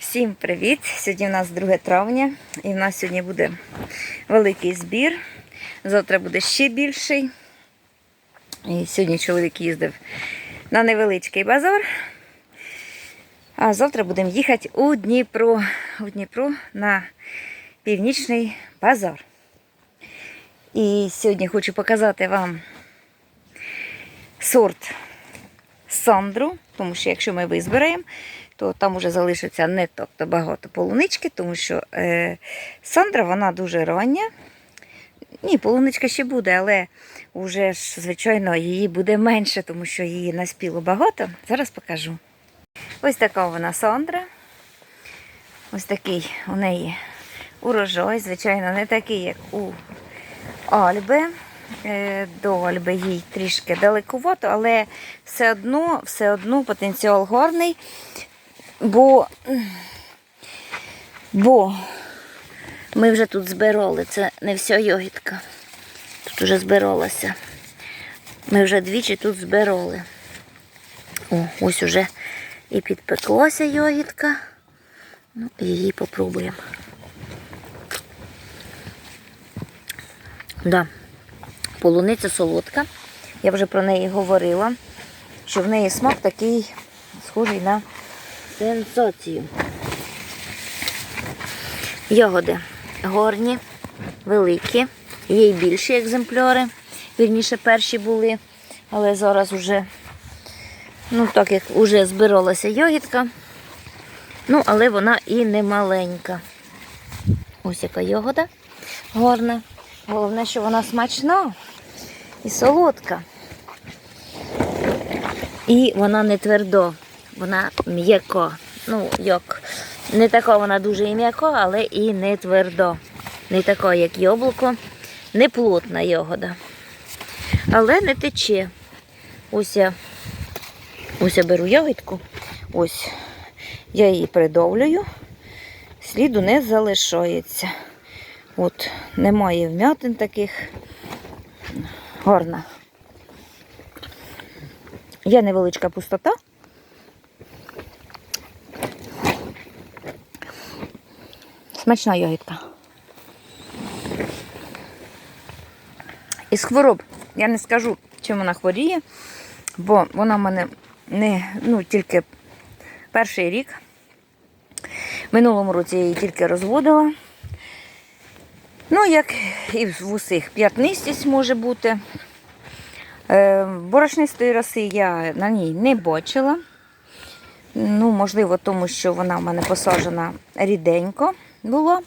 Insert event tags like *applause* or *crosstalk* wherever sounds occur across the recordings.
Всім привіт! Сьогодні у нас 2 травня і в нас сьогодні буде великий збір. Завтра буде ще більший. І сьогодні чоловік їздив на невеличкий базар. А завтра будемо їхати у Дніпро, у Дніпро на північний базар. І сьогодні хочу показати вам сорт сандру, тому що якщо ми визбираємо, то там вже залишиться не так то багато полунички, тому що е, сандра вона дуже рання. Ні, полуничка ще буде, але вже ж, звичайно, її буде менше, тому що її наспіло багато. Зараз покажу. Ось така вона сандра. Ось такий у неї урожай, звичайно, не такий, як у Альби. Е, До Альби їй трішки далекувато, але все одно, все одно потенціал гарний, бо, бо ми вже тут збирали, це не вся йогітка. Тут вже збиралася. Ми вже двічі тут збирали. О, ось уже і підпеклася йогітка. Ну, її попробуємо. Да. Полуниця солодка. Я вже про неї говорила, що в неї смак такий схожий на сенсацію. Ягоди горні, великі, є й більші екземпляри. Вірніше перші були, але зараз вже, ну так як вже збиралася ягідка, ну, але вона і не маленька. Ось яка ягода гарна. Головне, що вона смачна і солодка. І вона не твердо, вона м'яко. Ну, як, не така вона дуже і м'яко, але і не твердо. Не така, як яблуко, не плотна ягода. Але не тече. Ось я, ось я беру ягідку, ось я її придовлюю, сліду не залишається. От, немає вмятин таких. Гарна. Є невеличка пустота. Смачна ягідка. Із хвороб я не скажу, чим вона хворіє, бо вона в мене не ну, тільки перший рік. Минулому році я її тільки розводила. Ну, як і в усіх, п'ятнистість може бути. Е, Борошнистої роси я на ній не бачила. Ну, можливо, тому що вона в мене посаджена ріденько була,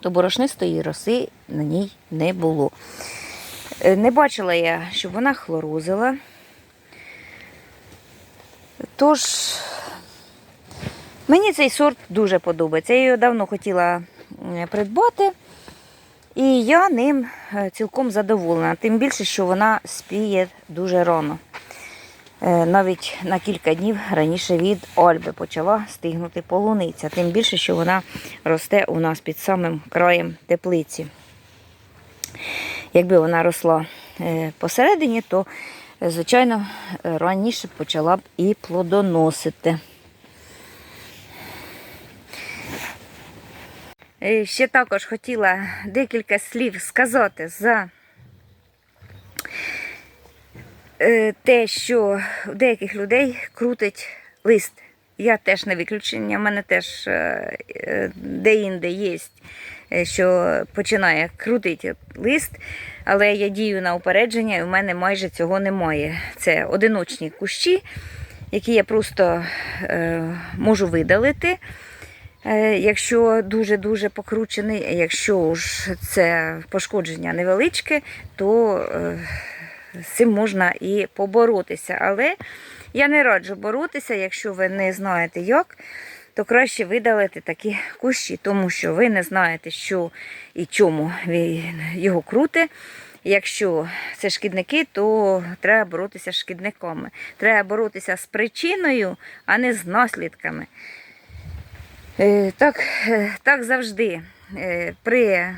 то борошнистої роси на ній не було. Е, Не бачила я, щоб вона хлорозила. Тож, мені цей сорт дуже подобається. Я його давно хотіла е, придбати. І я ним е, цілком задоволена, тим більше, що вона спіє дуже рано. Е, Навіть на кілька днів раніше від Ольби почала стигнути полуниця, тим більше, що вона росте у нас під самим краєм теплиці. Якби вона росла е, посередині, то, е, звичайно, е, раніше почала б і плодоносити. І Ще також хотіла декілька слів сказати за е, те, що у деяких людей крутить лист. Я теж не виключення, в мене теж е, е, де-інде є, е, що починає крутити лист, але я дію на упередження, і в мене майже цього немає. Це одиночні кущі, які я просто е, можу видалити. Е, Якщо дуже-дуже покручений, якщо ж це пошкодження невеличке, то е, з цим можна і поборотися. Але я не раджу боротися, якщо ви не знаєте як, то краще видалити такі кущі, тому що ви не знаєте, що і чому він його крути. Якщо це шкідники, то треба боротися з шкідниками. Треба боротися з причиною, а не з наслідками. Е, Так, е, так завжди е, при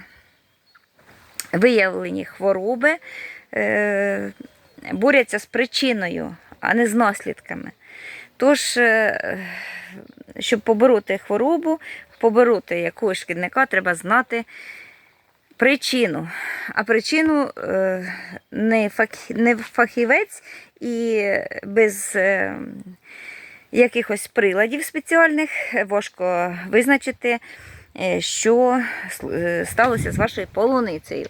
виявленні хвороби борються з причиною, а не з наслідками. Тож, е, щоб побороти хворобу, побороти якогось шкідника, треба знати причину. А причину е, не, фах, не фахівець і без е, якихось приладів спеціальних важко визначити, е, що е, сталося з вашою полуницею.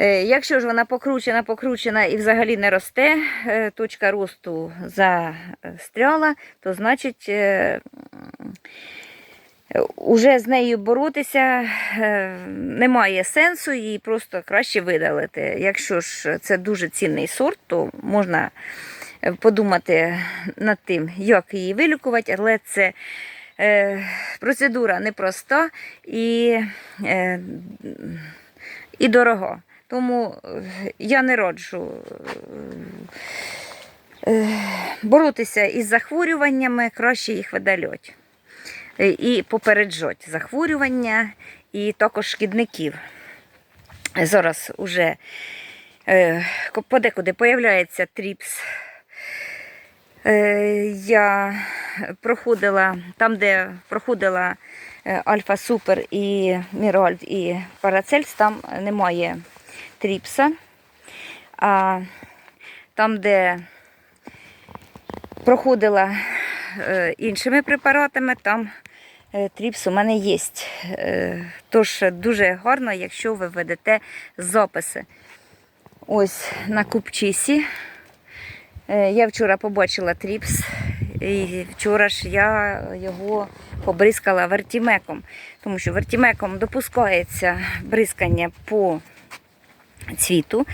Е, Якщо ж вона покручена, покручена і взагалі не росте, е, точка росту застряла, то значить е, уже з нею боротися немає сенсу, її просто краще видалити. Якщо ж це дуже цінний сорт, то можна подумати над тим, як її вилікувати, але це процедура непроста і, і дорога. Тому е, я не раджу е, боротися із захворюваннями, краще їх видалять. Е, І попереджать захворювання і також шкідників. Зараз уже е, подекуди появляється тріпс. Е, Я проходила там, де проходила е, Альфа Супер і Міральд і Парацельс, там немає тріпса. А там, де проходила е, іншими препаратами, там е, тріпс у мене є. Е, Тож дуже гарно, якщо ви ведете записи. Ось на купчисі. Я вчора побачила тріпс, і вчора ж я його побризкала вертімеком, тому що вертімеком допускається бризкання по цвіту.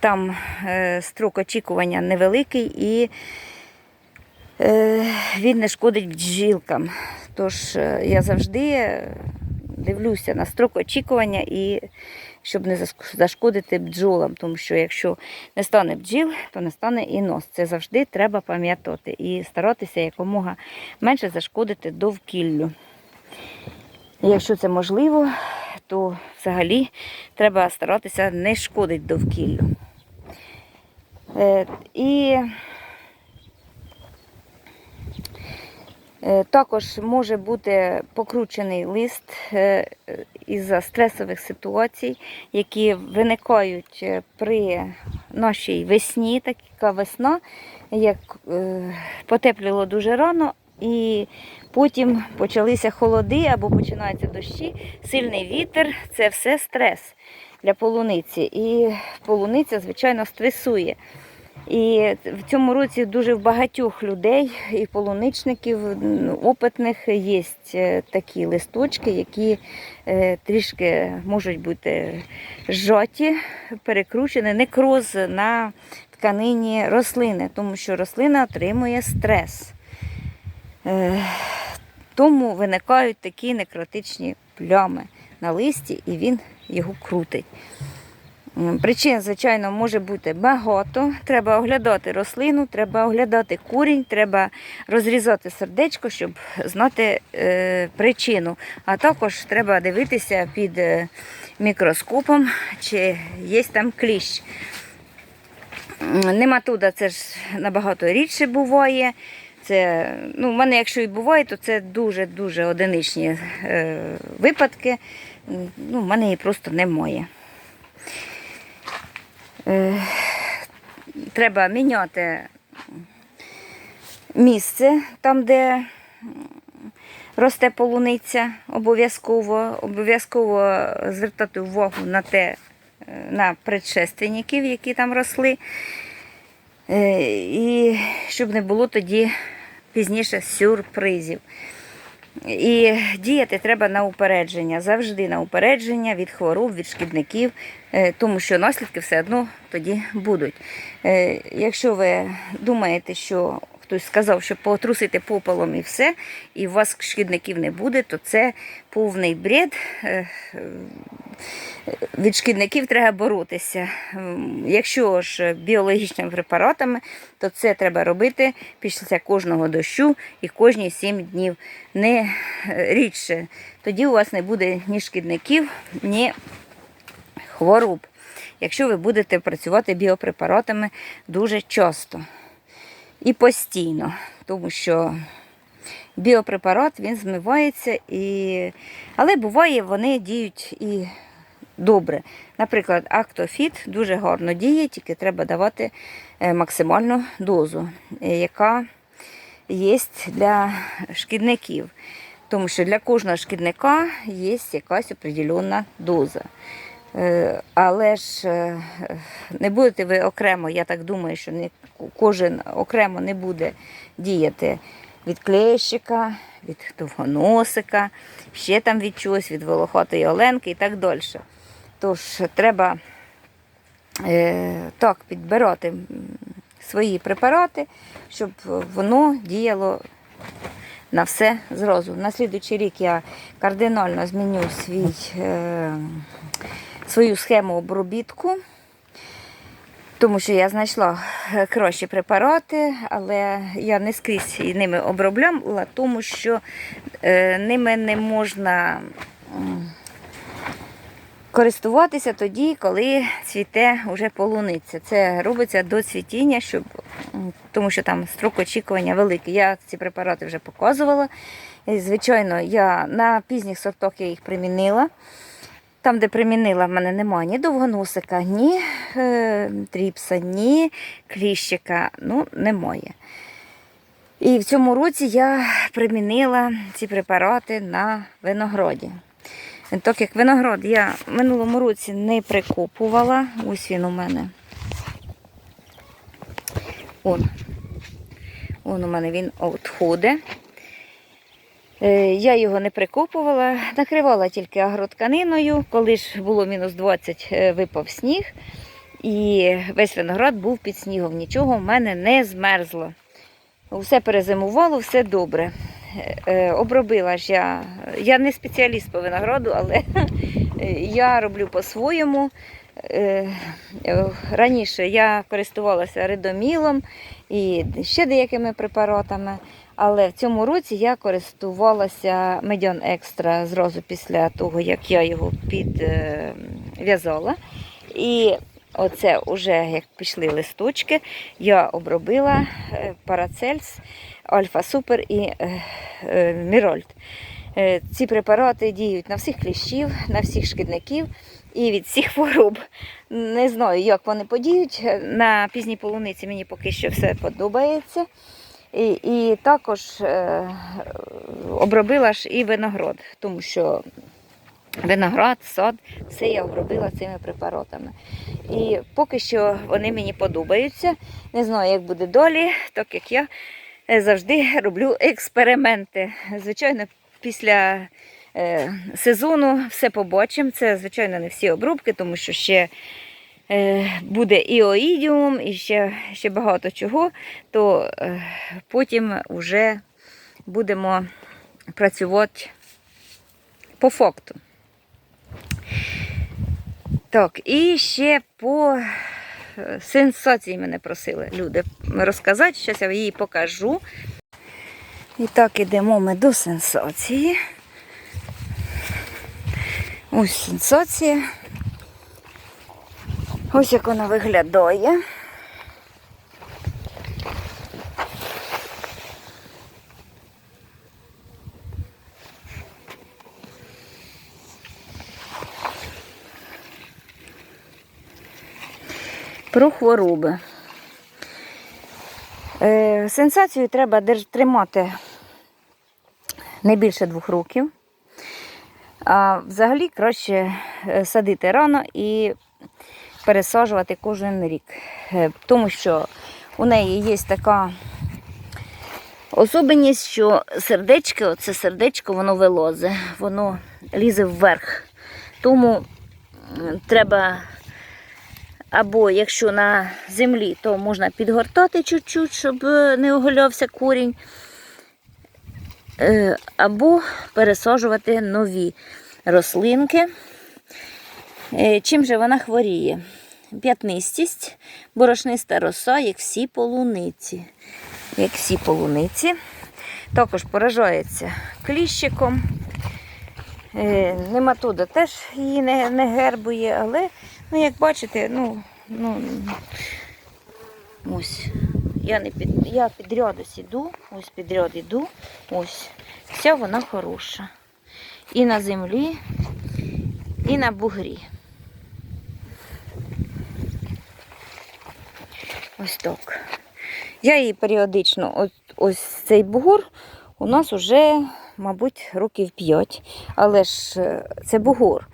Там е, строк очікування невеликий і е, він не шкодить бджілкам. Тож е, я завжди дивлюся на строк очікування і щоб не зашкодити бджолам, тому що якщо не стане бджіл, то не стане і нос. Це завжди треба пам'ятати і старатися якомога менше зашкодити довкіллю. Якщо це можливо, то взагалі треба старатися не шкодити довкіллю. Е, І Е, Також може бути покручений лист е, із-за стресових ситуацій, які виникають е, при нашій весні, така весна, як потепліло дуже рано, і потім почалися холоди або починаються дощі, сильний вітер це все стрес для полуниці. І полуниця, звичайно, стресує. І в цьому році дуже в багатьох людей і полуничників опитних є е, такі листочки, які е, трішки можуть бути зжаті, перекручені, некроз на тканині рослини, тому що рослина отримує стрес. Тому виникають такі некротичні плями на листі, і він його крутить. Причин, звичайно, може бути багато. Треба оглядати рослину, треба оглядати курінь, треба розрізати сердечко, щоб знати е, причину. А також треба дивитися під е, мікроскопом, чи є там кліщ. Нематода це ж набагато рідше буває. Це, ну, в мене, якщо і буває, то це дуже-дуже одиничні е, випадки. Ну, в мене її просто немає. Е, треба міняти місце там, де росте полуниця, обов'язково. Обов'язково звертати увагу на те, е, на предшественників, які там росли. Е, І щоб не було тоді пізніше сюрпризів. І діяти треба на упередження, завжди на упередження від хвороб, від шкідників, е, тому що наслідки все одно тоді будуть. Е, Якщо ви думаєте, що хтось сказав, що потрусити попелом і все, і у вас шкідників не буде, то це повний бред. Е, е, Від шкідників треба боротися. Якщо ж біологічними препаратами, то це треба робити після кожного дощу і кожні 7 днів, не е, рідше. Тоді у вас не буде ні шкідників, ні хвороб, якщо ви будете працювати біопрепаратами дуже часто і постійно, тому що біопрепарат, він змивається, і... але буває, вони діють і добре. Наприклад, Актофіт дуже гарно діє, тільки треба давати е, максимальну дозу, е, яка є для шкідників. Тому що для кожного шкідника є якась определенна доза. Е, Але ж е, не будете ви окремо, я так думаю, що не, кожен окремо не буде діяти від клещика, від довгоносика, ще там від чогось, від волохатої оленки і так далі. Тож треба е, так підбирати свої препарати, щоб воно діяло на все зразу. На слідуючий рік я кардинально зміню свій, свою схему обробітку, тому що я знайшла е, кращі препарати, але я не скрізь ними обробляла, тому що е, ними не можна. Користуватися тоді, коли цвіте вже полуниця. Це робиться до цвітіння, щоб, тому що там строк очікування великий. Я ці препарати вже показувала. І, звичайно, я на пізніх сортах я їх примінила. Там, де примінила, в мене немає ні довгоносика, ні е, тріпса, ні кліщика. Ну, немає. І в цьому році я примінила ці препарати на винограді. Так як виноград я в минулому році не прикопувала. Ось він у мене. Он. Он у мене він відходить. Е, Я його не прикопувала, накривала тільки агротканиною. Коли ж було мінус 20, е, випав сніг. І весь виноград був під снігом. Нічого в мене не змерзло. Все перезимувало, все добре. Е, Обробила ж я. Я не спеціаліст по винограду, але *laughs* я роблю по-своєму. Раніше я користувалася редомілом і ще деякими препаратами, але в цьому році я користувалася медян екстра зразу після того, як я його підв'язала. І оце вже як пішли листочки, я обробила е, парацельс, альфа супер і е, е, мірольд. Е, Ці препарати діють на всіх кліщів, на всіх шкідників і від всіх хвороб. Не знаю, як вони подіють. На пізній полуниці мені поки що все подобається. І, і також е, обробила ж і виноград, тому що виноград, сад, все я обробила цими препаратами. І поки що вони мені подобаються. Не знаю, як буде далі, так як я е, завжди роблю експерименти. Звичайно, після е, сезону все побачимо. Це, звичайно, не всі обробки, тому що ще буде і оїдіум, і ще, ще багато чого, то е, потім вже будемо працювати по факту. Так, і ще по е, сенсації мене просили люди розказати. Зараз я її покажу. І так, ідемо ми до сенсації. Ось сенсація. Ось як вона виглядає. Про хвороби. Е, Сенсацію треба тримати не більше двох років. А взагалі краще е, садити рано і пересаджувати кожен рік. Е, Тому що у неї є така особливість, що сердечко, оце сердечко, воно вилозе, воно лізе вверх. Тому треба або якщо на землі, то можна підгортати чуть-чуть, щоб е, не оголявся корінь. Е, Або пересаджувати нові рослинки. Е, Чим же вона хворіє? П'ятнистість, борошниста роса, як всі полуниці. Як всі полуниці. Також поражається кліщиком. Е, Нематода теж її не, не гербує, але, ну, як бачите, ну, ну, ось, Я не під я підряд ось іду, ось підряд іду, ось. Вся вона хороша. І на землі, і на бугрі. Ось так. Я її періодично, от, ось цей бугор у нас вже, мабуть, років 5. Але ж е, це бугор.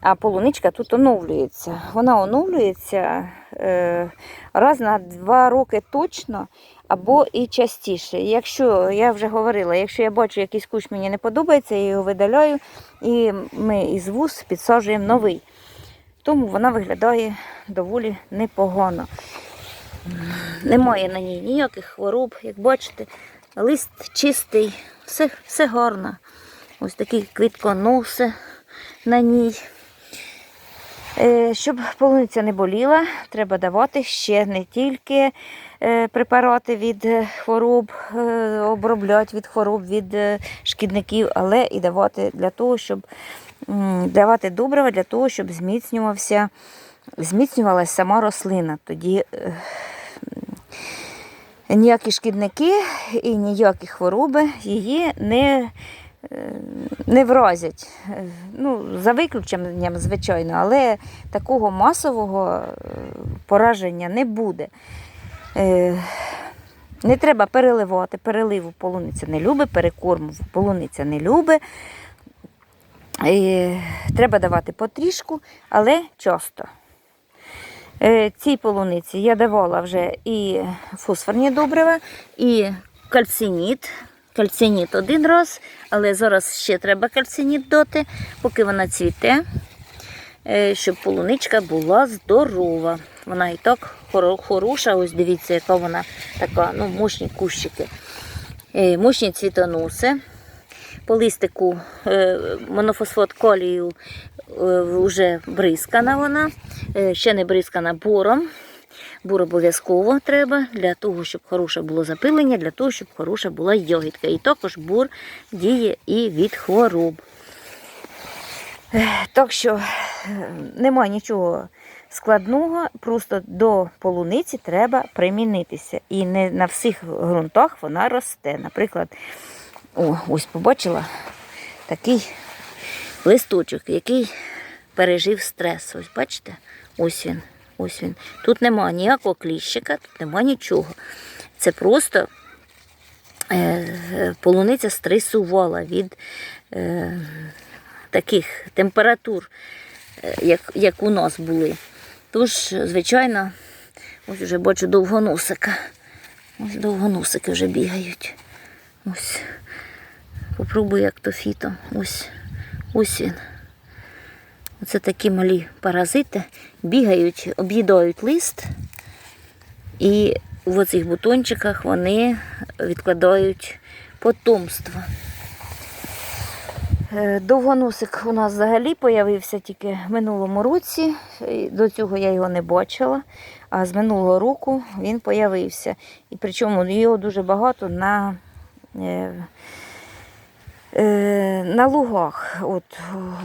А полуничка тут оновлюється. Вона оновлюється е, раз на два роки точно, або і частіше. Якщо я вже говорила, якщо я бачу якийсь кущ мені не подобається, я його видаляю, і ми із вуз підсаджуємо новий. Тому вона виглядає доволі непогано. Немає на ній ніяких хвороб, як бачите, лист чистий, все, все гарно. Ось такі квітконоси на ній. Е, Щоб полуниця не боліла, треба давати ще не тільки е, препарати від е, хвороб, обробляти від хвороб від шкідників, але і давати для того, щоб давати добрива для того, щоб зміцнювався, зміцнювалася сама рослина. Тоді ніякі шкідники і ніякі хвороби її не, е, не вразять. Е, Ну, за виключенням, звичайно, але такого масового е, пораження не буде. Не треба переливати. Переливу полуниця не любить, перекорму полуниця не любить. Треба давати потрішку, але часто. Е, Цій полуниці я давала вже і фосфорні добрива, і кальциніт. Кальциніт один раз, але зараз ще треба кальциніт дати, поки вона цвіте, е, щоб полуничка була здорова. Вона і так хороша, ось дивіться, яка вона така, ну, мощні кущики. Е, Мощні цвітоноси. По листику монофосфат калію вже бризкана вона, е, ще не бризкана бором. Бур обов'язково треба для того, щоб хороше було запилення, для того, щоб хороша була йогітка. І також бур діє і від хвороб. Е, Так що е, нема нічого складного, просто до полуниці треба примінитися. І не на всіх ґрунтах вона росте. Наприклад, о, ось побачила такий листочок, який пережив стрес. Ось бачите? Ось він. Ось він. Тут нема ніякого кліщика, тут нема нічого. Це просто е, полуниця стресувала від е, таких температур, е, як, як у нас були. Тож, звичайно, ось вже бачу довгоносика. Ось довгоносики вже бігають. Ось. Попробую як то фіто. Ось, ось він. Оце такі малі паразити бігають, об'їдають лист, і в оцих бутончиках вони відкладають потомство. Е, Довгоносик у нас взагалі появився тільки в минулому році. До цього я його не бачила, а з минулого року він появився. І причому його дуже багато на, е, на лугах. От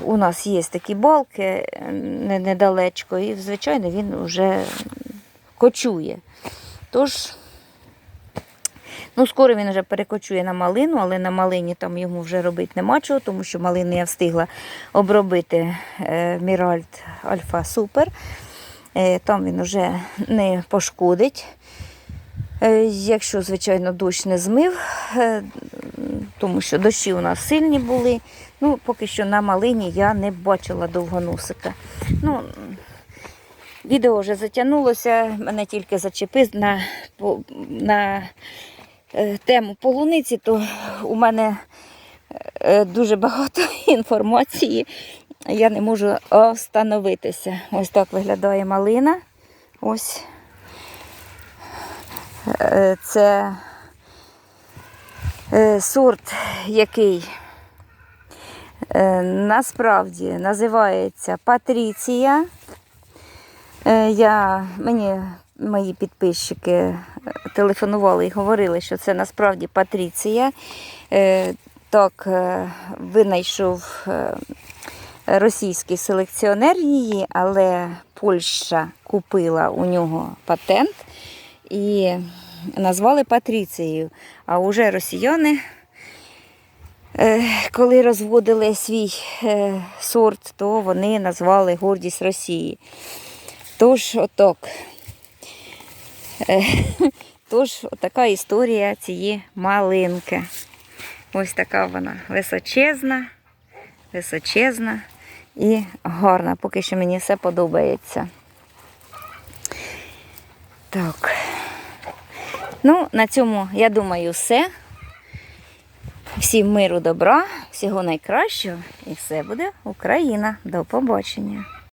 у нас є такі балки е, недалечко, і, звичайно, він вже кочує. Тож, ну, скоро він вже перекочує на малину, але на малині там йому вже робити нема чого, тому що малини я встигла обробити е, Міральд Альфа Супер. Е, Там він вже не пошкодить. Е, Якщо, звичайно, дощ не змив, е, тому що дощі у нас сильні були. Ну, поки що на малині я не бачила довгоносика. Ну, відео вже затягнулося, мене тільки зачепив на, на е, тему полуниці, то у мене дуже багато *laughs* інформації. Я не можу остановитися. Ось так виглядає малина. Ось. Е, Це е, сорт, який е, насправді називається Патріція. Я, мені мої підписчики телефонували і говорили, що це насправді Патріція. Так, винайшов російський селекціонер її, але Польща купила у нього патент. І назвали Патріцією. А вже росіяни, е, коли розводили свій е, сорт, то вони назвали гордість Росії. Тож, отак. Е, *laughs* Тож, така історія цієї малинки. Ось така вона височезна, височезна і гарна. Поки що мені все подобається. Так. Ну, на цьому, я думаю, все. Всім миру, добра, всього найкращого. І все буде Україна. До побачення.